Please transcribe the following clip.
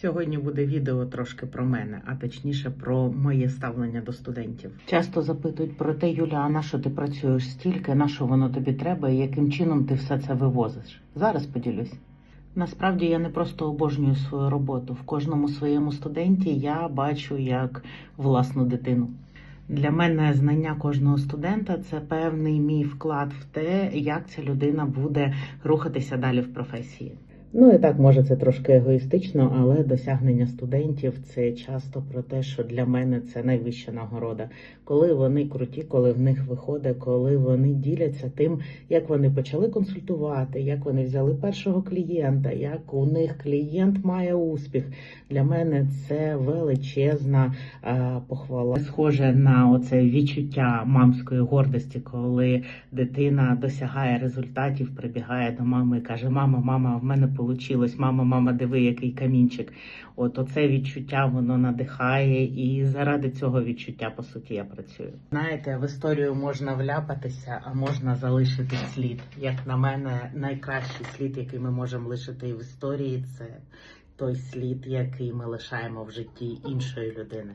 Сьогодні буде відео трошки про мене, а точніше про моє ставлення до студентів. Часто запитують про те, Юля, а на що ти працюєш стільки, на що воно тобі треба, і яким чином ти все це вивозиш? Зараз поділюсь. Насправді я не просто обожнюю свою роботу. В кожному своєму студенті я бачу як власну дитину. Для мене знання кожного студента це певний мій вклад в те, як ця людина буде рухатися далі в професії. Ну і так, може, це трошки егоїстично, але досягнення студентів це часто про те, що для мене це найвища нагорода. Коли вони круті, коли в них виходить, коли вони діляться тим, як вони почали консультувати, як вони взяли першого клієнта, як у них клієнт має успіх. Для мене це величезна е, похвала. Схоже на оце відчуття мамської гордості, коли дитина досягає результатів, прибігає до мами і каже: Мама, мама, в мене вийшло, мама, мама, диви, який камінчик. От оце відчуття воно надихає, і заради цього відчуття, по суті, я працюю. Знаєте, в історію можна вляпатися, а можна залишити слід. Як на мене, найкращий слід, який ми можемо лишити в історії, це той слід, який ми лишаємо в житті іншої людини.